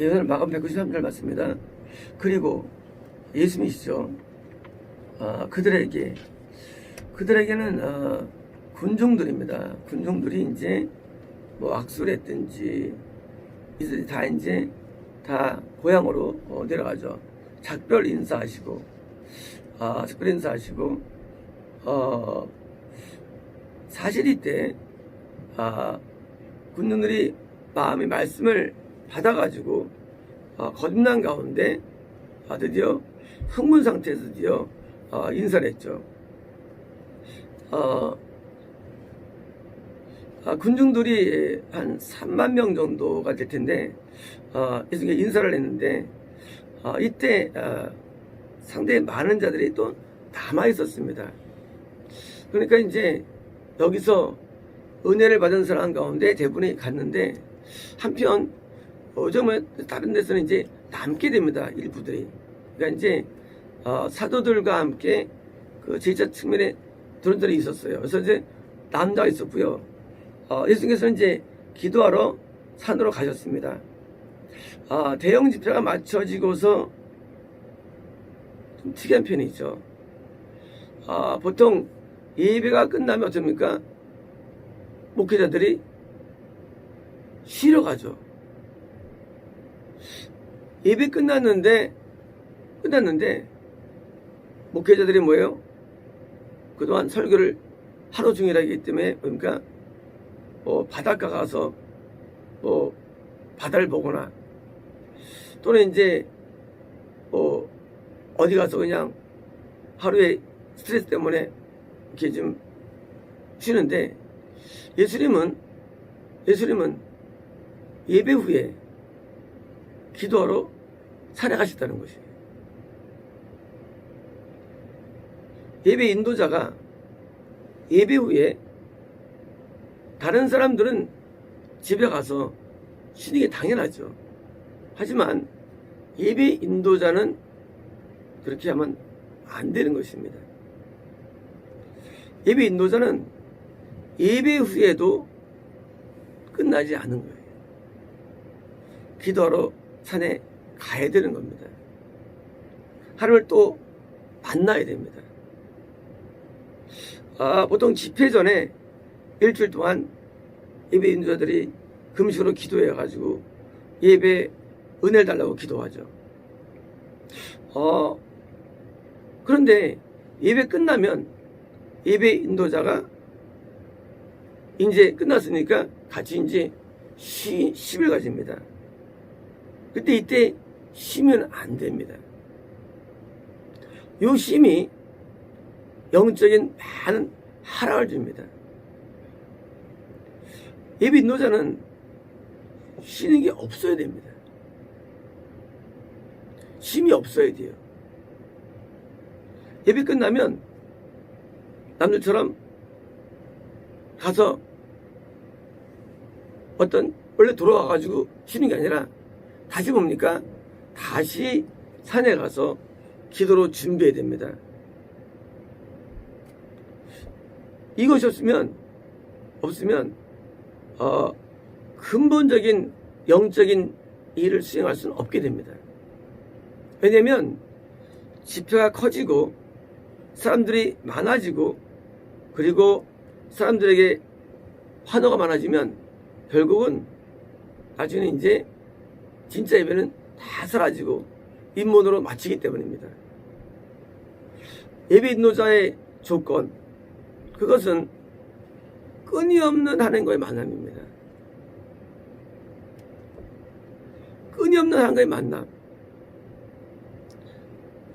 예언을 마감 193절 맞습니다. 그리고 예수님이시죠. 아, 그들에게 그들에게는 어, 군중들입니다. 군중들이 이제 뭐 악수를 했든지 이들이 다 이제 다 고향으로 어, 내려가죠. 작별 인사하시고 아, 작별 인사하시고 어, 사실 이때 아, 군중들이 마음의 말씀을 받아가지고 어, 거듭난 가운데 아, 드디어 흥분 상태에서 드디어 어, 인사를 했죠. 어, 아, 군중들이 한 3만 명 정도가 될 텐데 어, 이중에 인사를 했는데 어, 이때 어, 상당히 많은 자들이 또 남아 있었습니다. 그러니까 이제 여기서 은혜를 받은 사람 가운데 대부분이 갔는데 한편 어, 정말 다른 데서는 이제 남게 됩니다. 일부들이. 그러니까 이제 어, 사도들과 함께 그 제자 측면에 그런 들이 있었어요. 그래서 이제 남자가 있었고요. 어, 예수님께서 이제 기도하러 산으로 가셨습니다. 아, 대형 집회가 맞춰지고서 좀 특이한 편이 있죠. 아, 보통 예배가 끝나면 어떻습니까? 목회자들이 쉬러 가죠. 예배 끝났는데, 끝났는데, 목회자들이 뭐예요? 그동안 설교를 하루 하기 때문에, 그러니까, 뭐, 바닷가 가서, 뭐, 바다를 보거나, 또는 이제, 뭐, 어디 가서 그냥 하루에 스트레스 때문에 이렇게 좀 쉬는데, 예수님은, 예수님은 예배 후에 기도하러 산에 가셨다는 것이에요. 예배 인도자가 예배 후에 다른 사람들은 집에 가서 쉬는 게 당연하죠. 하지만 예배 인도자는 그렇게 하면 안 되는 것입니다. 예배 인도자는 예배 후에도 끝나지 않은 거예요. 기도하러 산에 가야 되는 겁니다. 하루를 또 만나야 됩니다. 아, 보통 집회 전에 일주일 동안 예배 인도자들이 금식으로 기도해가지고 예배 은혜를 달라고 기도하죠. 어, 그런데 예배 끝나면 예배 인도자가 이제 끝났으니까 같이 이제 쉬, 쉼을 가집니다. 그때 이때 쉬면 안 됩니다. 요 쉼이 영적인 많은 하락을 줍니다. 예배 인도자는 쉬는 게 없어야 됩니다. 쉼이 없어야 돼요. 예배 끝나면 남들처럼 가서 어떤 원래 돌아와가지고 쉬는 게 아니라 다시 뭡니까? 다시 산에 가서 기도로 준비해야 됩니다. 이것이 없으면 없으면 어, 근본적인 영적인 일을 수행할 수는 없게 됩니다. 왜냐하면 지표가 커지고 사람들이 많아지고 그리고 사람들에게 환호가 많아지면 결국은 나중에 이제 진짜 예배는 다 사라지고 인문으로 마치기 때문입니다. 예배 인도자의 조건 그것은 끊임없는 하나님과의 만남입니다. 끊임없는 하나님과의 만남.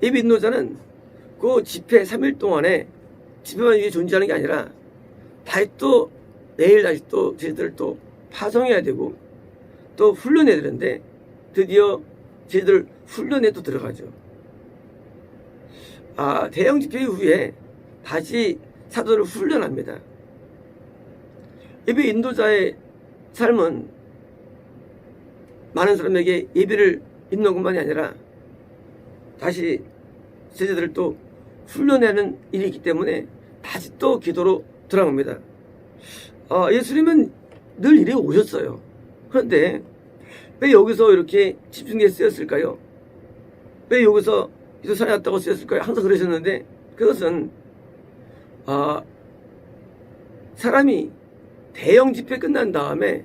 예배 인도자는 그 집회 3일 동안에 집회만 위해 존재하는 게 아니라 다시 또 내일 다시 또 저희들을 또 파송해야 되고 또 훈련해야 되는데 드디어 저희들 훈련에 또 들어가죠. 아, 대형 집회 후에 다시 사도를 훈련합니다. 예배 인도자의 삶은 많은 사람에게 예배를 있는 것만이 아니라 다시 제자들을 또 훈련하는 일이 있기 때문에 다시 또 기도로 들어갑니다. 어, 예수님은 늘 이래 오셨어요. 그런데 왜 여기서 이렇게 집중해 쓰였을까요? 왜 여기서 기도 산에 왔다고 쓰였을까요? 항상 그러셨는데 그것은 아 사람이 대형 집회 끝난 다음에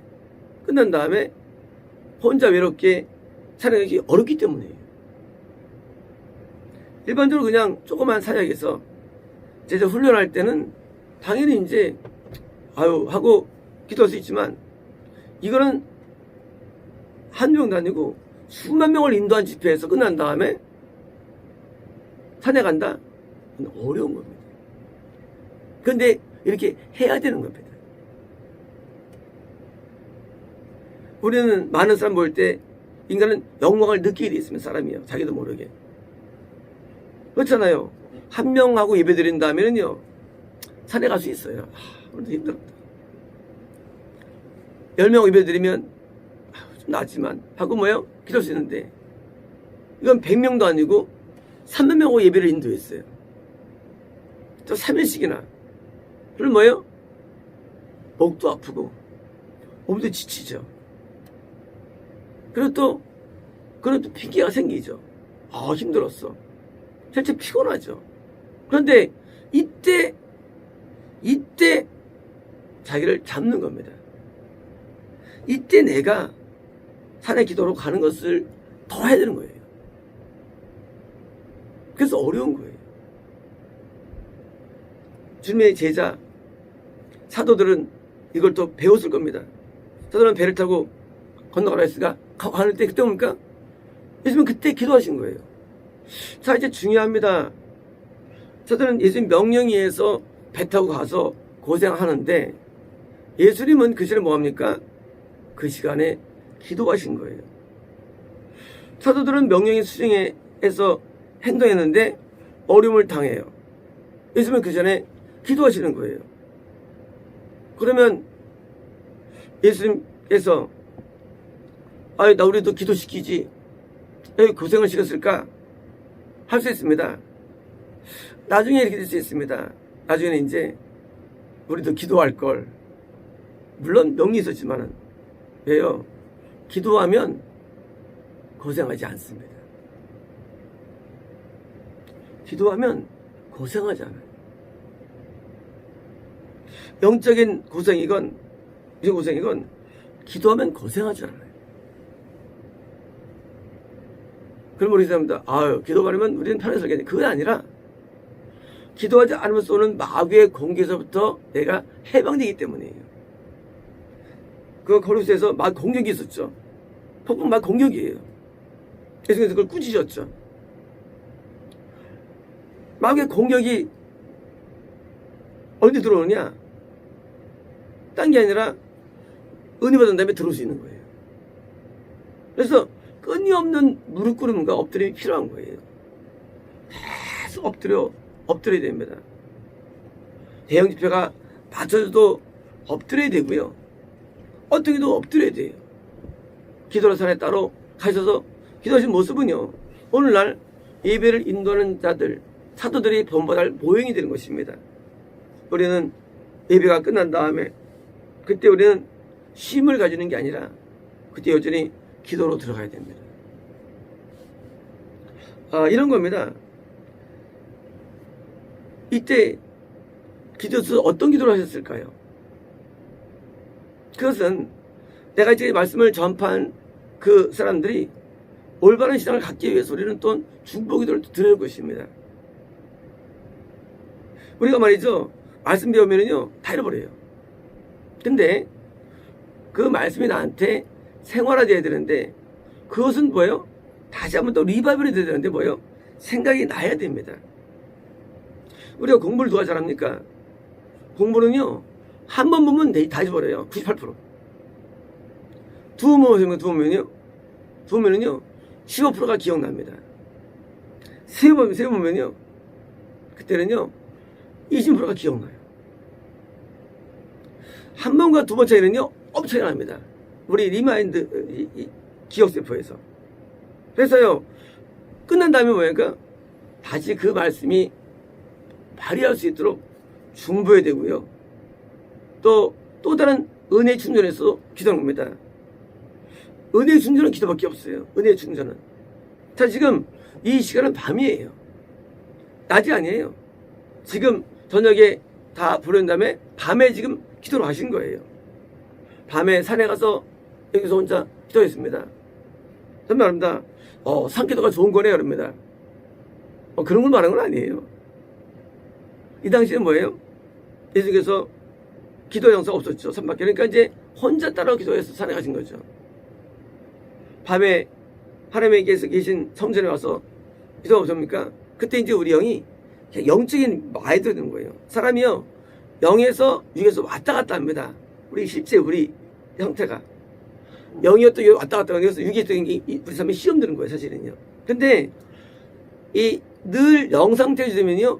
끝난 다음에 혼자 외롭게 살아가기 어렵기 때문이에요. 일반적으로 그냥 조그만 사역에서 제자 훈련할 때는 당연히 이제 아유 하고 기도할 수 있지만 이거는 한 명도 아니고 수만 명을 인도한 집회에서 끝난 다음에 산에 간다? 어려운 겁니다. 그런데 이렇게 해야 되는 겁니다. 우리는 많은 사람 볼 때 인간은 영광을 느끼게 돼 있으면 사람이에요. 자기도 모르게. 그렇잖아요. 한 명하고 예배 드린 다음에는요, 산에 갈 수 있어요. 아, 오늘도 힘들었다. 열 명 예배 드리면, 아, 좀 낫지만, 하고 뭐요? 기도할 수 있는데, 이건 100명도 아니고, 3만 명하고 예배를 인도했어요. 또 3일씩이나. 그럼 뭐요? 목도 아프고, 몸도 지치죠. 그리고 또, 그런 또 핑계가 생기죠. 아, 힘들었어. 실제 피곤하죠. 그런데 이때, 이때 자기를 잡는 겁니다. 이때 내가 산에 기도로 가는 것을 더 해야 되는 거예요. 그래서 어려운 거예요. 주님의 제자, 사도들은 이걸 또 배웠을 겁니다. 사도는 배를 타고 건너가라 했으니까 가는 때 그때 뭡니까? 예수님은 그때 기도하신 거예요. 자 이제 중요합니다. 저들은 예수님 명령에 의해서 배 타고 가서 고생하는데 예수님은 그 시간에 뭐합니까? 그 시간에 기도하신 거예요. 사도들은 명령의 수행에서 행동했는데 어려움을 당해요. 예수님은 그 전에 기도하시는 거예요. 그러면 예수님께서 아이 나 우리도 기도시키지 왜 고생을 시켰을까? 할 수 있습니다. 나중에 이렇게 될 수 있습니다. 나중에는 이제 우리도 기도할 걸. 물론 명이 있었지만은 왜요? 기도하면 고생하지 않습니다. 기도하면 고생하지 않아요. 영적인 고생이건 이런 고생이건 기도하면 고생하지 않아요. 그럼 우리 사람들 아유 기도 가려면 우리는 편히 살겠네. 그게 아니라 기도하지 않으면 쏘는 마귀의 공격에서부터 내가 해방되기 때문이에요. 그 거루스에서 막 공격이 있었죠. 막 공격이에요. 계속해서 그걸 꾸짖었죠. 마귀의 공격이 어디 들어오느냐? 딴 게 아니라 은혜 받은 다음에 들어올 수 있는 거예요. 그래서 끊임없는 무릎 꿇음과 엎드림이 필요한 거예요. 계속 엎드려, 엎드려야 됩니다. 대형 집회가 맞춰져도 엎드려야 되고요. 어떤 게도 엎드려야 돼요. 기도로 산에 따로 가셔서 기도하신 모습은요. 오늘날 예배를 인도하는 자들, 사도들이 본받을 모형이 되는 것입니다. 우리는 예배가 끝난 다음에 그때 우리는 쉼을 가지는 게 아니라 그때 여전히 기도로 들어가야 됩니다. 아, 이런 겁니다. 이때 기도에서 어떤 기도를 하셨을까요? 그것은 내가 이제 말씀을 전파한 그 사람들이 올바른 신앙을 갖기 위해서 우리는 또 중보 기도를 드릴 것입니다. 우리가 말이죠. 말씀 배우면은요, 다 잃어버려요. 근데 그 말씀이 나한테 생활화돼야 되는데 그것은 뭐예요? 다시 한번 또 리바이벌이 돼야 되는데 뭐예요? 생각이 나야 됩니다. 우리가 공부를 누가 잘합니까? 공부는요 한 번 보면 다 잊어버려요. 98%. 두번 보면 두 번면요 두 번면은요 15%가 기억납니다. 세 번, 세 번면요 그때는요 20%가 기억나요. 한 번과 두 번 차이는요 엄청납니다. 우리 리마인드 이, 이, 기억세포에서. 그래서요, 끝난 다음에 뭐니까 다시 그 말씀이 발휘할 수 있도록 중보해야 되고요. 또, 또 다른 은혜 충전에서 기도하는 겁니다. 은혜 충전은 기도밖에 없어요. 은혜 충전은. 자, 지금 이 시간은 밤이에요. 낮이 아니에요. 지금 저녁에 다 부른 다음에 밤에 지금 기도를 하신 거예요. 밤에 산에 가서 여기서 혼자 기도했습니다. 전 말합니다. 어, 산기도가 좋은 거네요. 그럽니다. 어, 그런 걸 말하는 건 아니에요. 이 당시에는 뭐예요? 예수께서 기도 영상 없었죠. 산밖에. 그러니까 이제 혼자 따라 기도해서 산에 가신 거죠. 밤에 하나님께서 계신 성전에 와서 기도가 없습니까? 그때 이제 우리 영이 영적인 말이 되는 거예요. 사람이요, 영에서 육에서 왔다 갔다 합니다. 우리 실제 우리 형태가. 영이 또 왔다 갔다 하면서 육이 이- 우리 삶에 시험 드는 거예요, 사실은요. 근데 이 늘 영 상태에 되면요,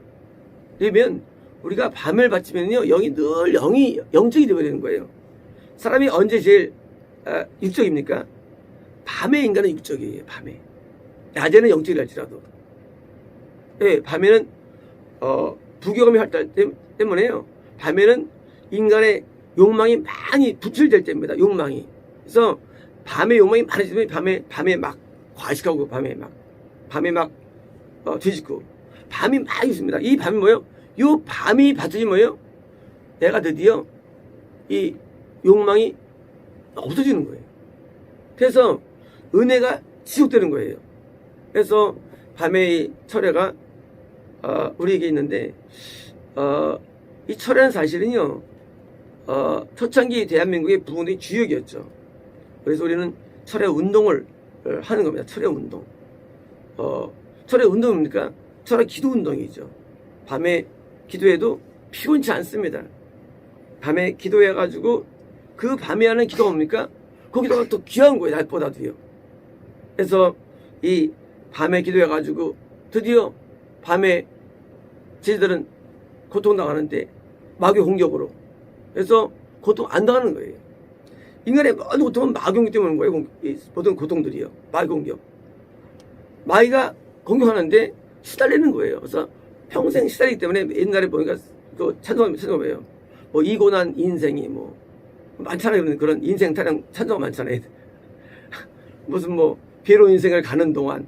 되면 우리가 밤을 바치면요, 영이 늘 영이 영적이 되어버리는 거예요. 사람이 언제 제일 아, 육적입니까? 밤에 인간은 육적이에요. 밤에. 낮에는 영적이랄지라도. 예, 밤에는 어, 부교감이 활달 때- 때문에요. 밤에는 인간의 욕망이 많이 부출될 때입니다. 욕망이. 그래서 밤에 욕망이 많아지면 밤에 밤에 막 과식하고 밤에 막 밤에 막 어, 뒤집고 밤이 막 있습니다. 이 밤이 뭐예요? 요 밤이 받더니 뭐예요? 내가 드디어 이 욕망이 없어지는 거예요. 그래서 은혜가 지속되는 거예요. 그래서 밤의 이 철회가 어, 우리에게 있는데 어, 이 철회는 사실은요 어, 초창기 대한민국의 부흥의 주역이었죠. 그래서 우리는 철회 운동을 어, 하는 겁니다. 철회 운동. 어, 철회 운동입니까? 철회 기도 운동이죠. 밤에 기도해도 피곤치 않습니다. 밤에 기도해가지고 그 밤에 하는 기도가 뭡니까? 그 기도가 또 귀한 거예요. 낮보다도요. 그래서 이 밤에 기도해가지고 드디어 밤에 저희들은 고통당하는데 마귀 공격으로 그래서 고통 안 당하는 거예요. 인간의 모든 고통은 마귀 공격 오는 거예요. 모든 고통들이요. 마귀 공격. 마귀가 공격하는데 시달리는 거예요. 그래서 평생 시달리기 때문에 옛날에 보니까 그 찬송하면 찬송해요. 뭐 이고난 인생이 뭐 많잖아요. 그런 인생 타령 찬송가 많잖아요. 무슨 뭐 괴로운 인생을 가는 동안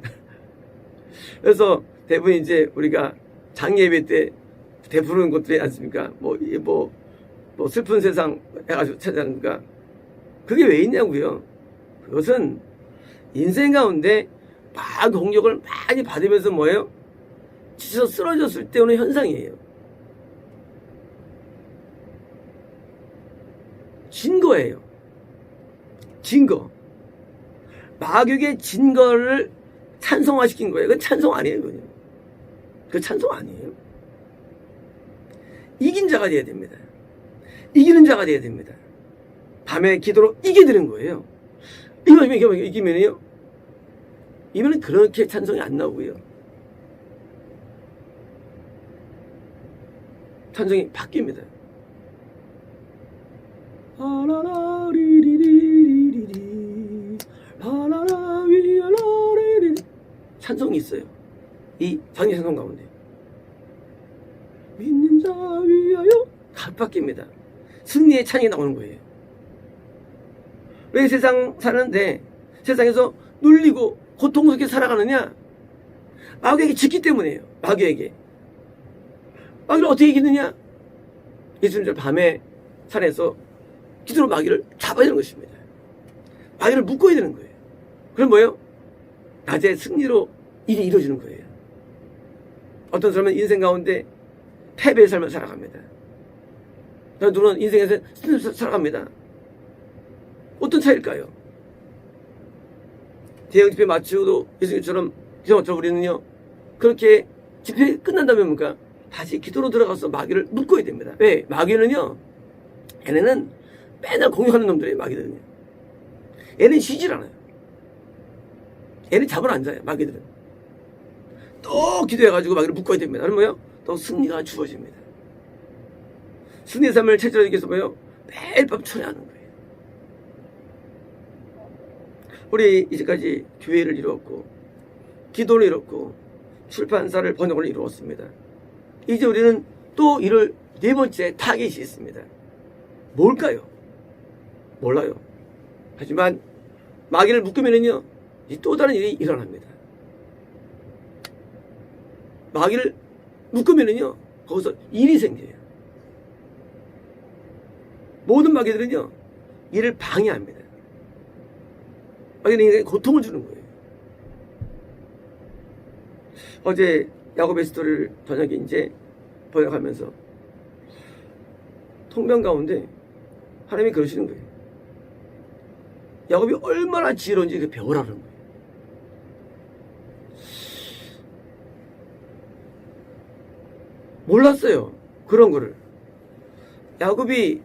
그래서 대부분 이제 우리가 장예배 때 대부르는 것들이 않습니까? 뭐, 이 뭐, 뭐 슬픈 세상 해가지고 찾아니까 그게 왜 있냐고요? 그것은 인생 가운데 막 공격을 많이 받으면서 뭐예요? 지쳐 쓰러졌을 때 오는 현상이에요. 진 거예요. 진 거. 마귀의 진거를 찬송화시킨 거예요. 그건 찬송 아니에요, 그건. 그 찬송 아니에요. 이긴 자가 돼야 됩니다. 이기는 자가 돼야 됩니다. 밤에 기도로 이겨드는 거예요. 이기면, 이기면, 이기면요. 이면은 그렇게 찬송이 안 나오고요. 찬송이 바뀝니다. 아라라리리리리리 아라라위라리리 찬송이 있어요. 이 장례 찬송 가운데 믿는 자 위하여 각 바뀝니다. 승리의 찬이 나오는 거예요. 왜 세상 사는데 세상에서 눌리고 고통스럽게 살아가느냐? 마귀에게 짓기 때문이에요. 마귀에게. 마귀를 어떻게 이기느냐? 예수님들 밤에 산에서 기도로 마귀를 잡아야 되는 것입니다. 마귀를 묶어야 되는 거예요. 그럼 뭐예요? 낮에 승리로 일이 이루어지는 거예요. 어떤 사람은 인생 가운데 패배의 삶을 살아갑니다. 누구는 인생에서 승리로 살아갑니다. 어떤 차일까요? 대형 집회 마치고도 예수님처럼 기도처럼 우리는요 그렇게 집회 끝난다면 뭔가 다시 기도로 들어가서 마귀를 묶어야 됩니다. 왜? 마귀는요 얘네는 맨날 공격하는 놈들이에요 마귀들은요. 얘는 쉬질 않아요. 얘는 잡을 앉아요 마귀들은. 또 기도해가지고 마귀를 묶어야 됩니다. 그러면 뭐요? 또 승리가 주어집니다. 승리의 삶을 체질하기 위해서 뭐요? 매일 밤 철회하는 거예요. 우리 이제까지 교회를 이루었고 기도를 이뤘고 출판사를 번역을 이루었습니다. 이제 우리는 또 이를 네 번째 타겟이 있습니다. 뭘까요? 몰라요. 하지만 마귀를 묶으면은요, 이 또 다른 일이 일어납니다. 마귀를 묶으면은요, 거기서 일이 생겨요. 모든 마귀들은요, 일을 방해합니다. 마귀는 인간에 고통을 주는 거예요. 어제 야곱의 스토리를 저녁에 이제 번역하면서 통변 가운데 하나님이 그러시는 거예요. 야곱이 얼마나 지혜로운지 그 배우라는 거예요. 몰랐어요. 그런 거를. 야곱이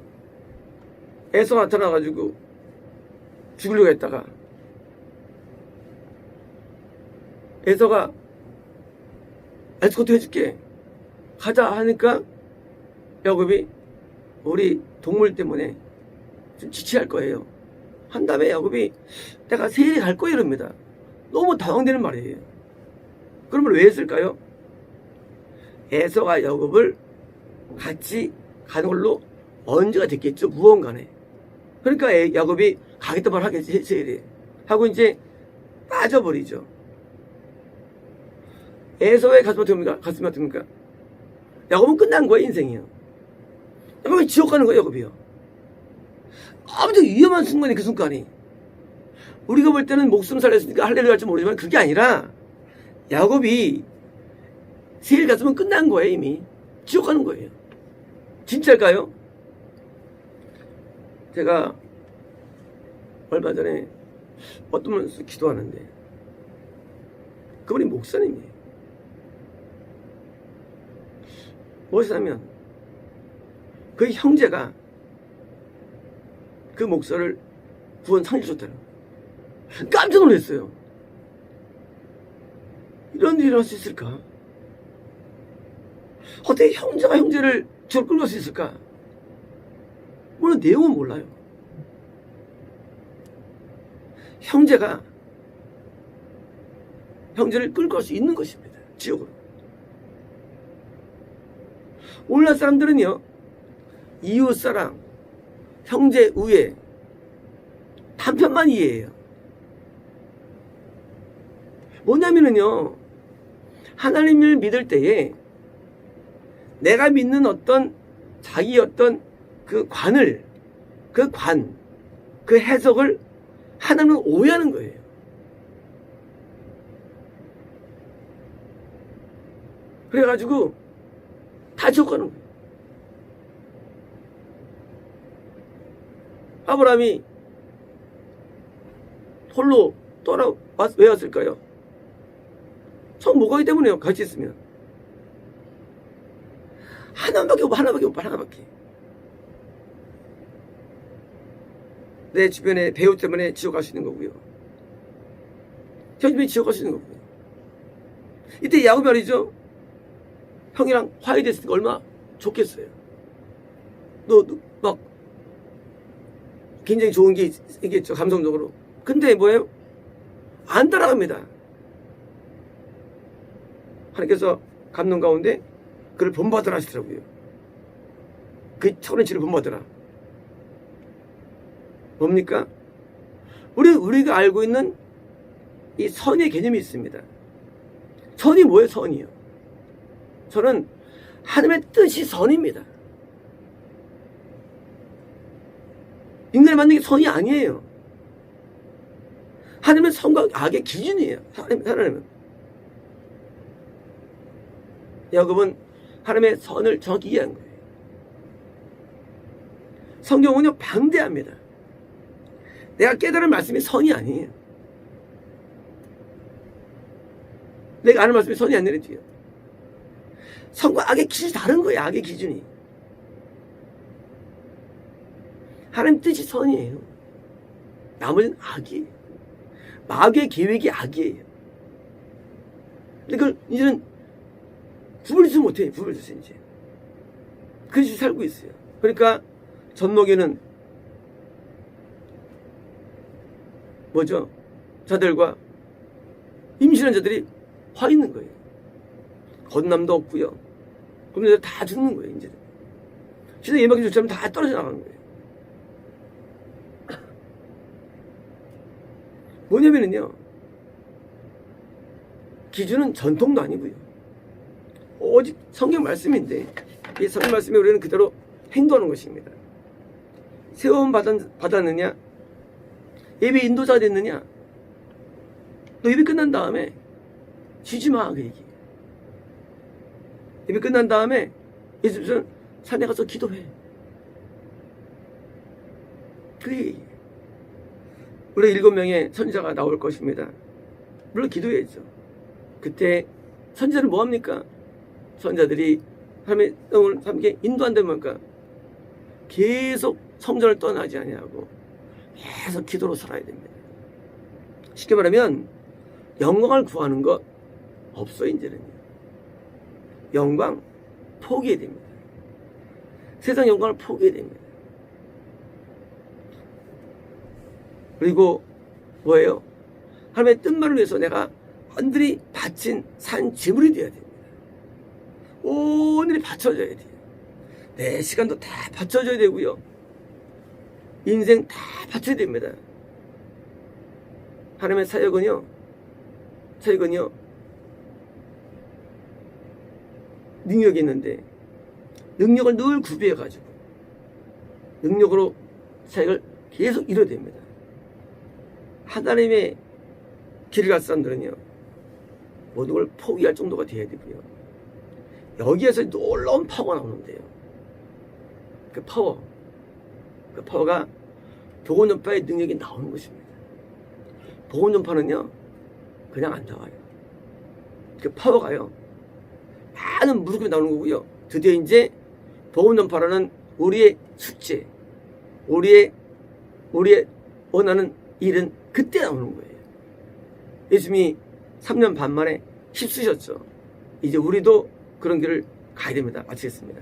애서 나타나가지고 죽으려고 했다가 애서가 에스코트 해줄게. 가자 하니까 야곱이 우리 동물 때문에 좀 지체할 거예요. 한 다음에 야곱이 내가 세일에 갈 거예요 이럽니다. 너무 당황되는 말이에요. 그러면 왜 했을까요? 에서가 야곱을 같이 가는 걸로 언제가 됐겠죠. 무언가네. 그러니까 애- 야곱이 가겠다 말 하겠지 세일에. 하고 이제 빠져버리죠. 에서의 가슴 어떻습니까? 가슴이 어떻습니까? 야곱은 끝난 거예요, 인생이요. 야곱이 지옥 가는 거예요, 야곱이요. 아무튼 위험한 순간이 그 순간이. 우리가 볼 때는 목숨 살렸으니까 할렐루야 할지 모르지만 그게 아니라 야곱이 세일 갔으면 끝난 거예요, 이미. 지옥 가는 거예요. 진짜일까요? 제가 얼마 전에 어떤 분께서 기도하는데 그분이 목사님이에요. 무엇이냐면 그 형제가 그 목사를 구원 상해줬다는 거예요. 깜짝 놀랐어요. 이런 일이 일어날 수 있을까? 어떻게 형제가 형제를 저를 끌고 갈수 있을까? 물론 내용은 몰라요. 형제가 형제를 끌고 갈수 있는 것입니다. 지옥으로. 오늘날 사람들은요, 이웃사랑, 형제 우애, 단편만 이해해요. 뭐냐면은요, 하나님을 믿을 때에 내가 믿는 어떤 자기 어떤 그 관을, 그 관, 그 해석을 하나님은 오해하는 거예요. 그래가지고 다 지옥 가는 거예요. 아브라함이 홀로 떠나 왔, 왜 왔을까요? 처음 못 가기 때문에요. 같이 있으면. 하나밖에 없고 하나밖에 없고 하나밖에. 내 주변에 배우 때문에 지옥 갈 수 있는 거고요. 형 주변에 지옥 갈 수 있는 거고요. 이때 야곱이 말이죠. 형이랑 화해됐으니까 얼마나 좋겠어요. 너, 너, 막, 굉장히 좋은 게 생겼죠. 감성적으로. 근데 뭐예요? 안 따라갑니다. 하나님께서 감동 가운데 그를 본받으라 하시더라고요. 그 천원치를 본받으라. 뭡니까? 우리, 우리가 알고 있는 이 선의 개념이 있습니다. 선이 뭐예요, 선이요? 선은 하나님의 뜻이 선입니다. 인간이 만든 게 선이 아니에요. 하나님은 선과 악의 기준이에요. 하나님, 하나님은. 야곱은 하나님의 선을 정확히 이해한 거예요. 성경은요, 방대합니다. 내가 깨달은 말씀이 선이 아니에요. 내가 아는 말씀이 선이 아니라 뒤요. 선과 악의 기준이 다른 거예요, 악의 기준이. 하나님 뜻이 선이에요. 나머지는 악이에요. 마귀의 계획이 악이에요. 근데 그걸 이제는 구분하지 못해, 구분해서 이제. 그렇게 살고 있어요. 그러니까 전목에는 뭐죠? 자들과 임신한 자들이 화 있는 거예요. 건남도 없고요. 그럼 다 죽는 거예요, 이제. 진짜 예방기 조치하면 다 떨어져 나가는 거예요. 뭐냐면은요. 기준은 전통도 아니고요. 오직 성경 말씀인데 이 성경 말씀에 우리는 그대로 행동하는 것입니다. 세움 받았, 받았느냐? 예배 인도자 됐느냐? 너 예배 끝난 다음에 쉬지 마, 그 얘기. 예배 끝난 다음에 예수님 산에 가서 기도해. 그 얘기. 우리 일곱 명의 선자가 나올 것입니다. 물론 기도해야죠. 그때 선자를 뭐 합니까? 선자들이 하나님의 뜻을 함께 인도 안 되면 뭘까? 계속 성전을 떠나지 아니하고 계속 기도로 살아야 됩니다. 쉽게 말하면 영광을 구하는 것 없어 이제는요. 영광 포기해야 됩니다. 세상 영광을 포기해야 됩니다. 그리고 뭐예요? 하나님의 뜻만을 위해서 내가 완전히 바친 산 제물이 되어야 됩니 다. 오늘이 바쳐져야 돼요. 내 시간도 다 바쳐줘야 되고요. 인생 다 바쳐야 됩니다. 하나님의 사역은요, 사역은요, 능력이 있는데, 능력을 늘 구비해가지고, 능력으로 사역을 계속 이뤄야 됩니다. 하나님의 길을 갈 사람들은요, 모든 걸 포기할 정도가 돼야 되고요. 여기에서 놀라운 파워가 나오는데요. 그 파워, 그 파워가 보건전파의 능력이 나오는 것입니다. 보건전파는요, 그냥 안 나와요. 그 파워가요, 많은 무릎이 나오는 거고요. 드디어 이제 보건전파라는 우리의 숙제, 우리의, 우리의 원하는 일은 그때 나오는 거예요. 예수님이 3년 반 만에 힘쓰셨죠. 이제 우리도 그런 길을 가야 됩니다. 마치겠습니다.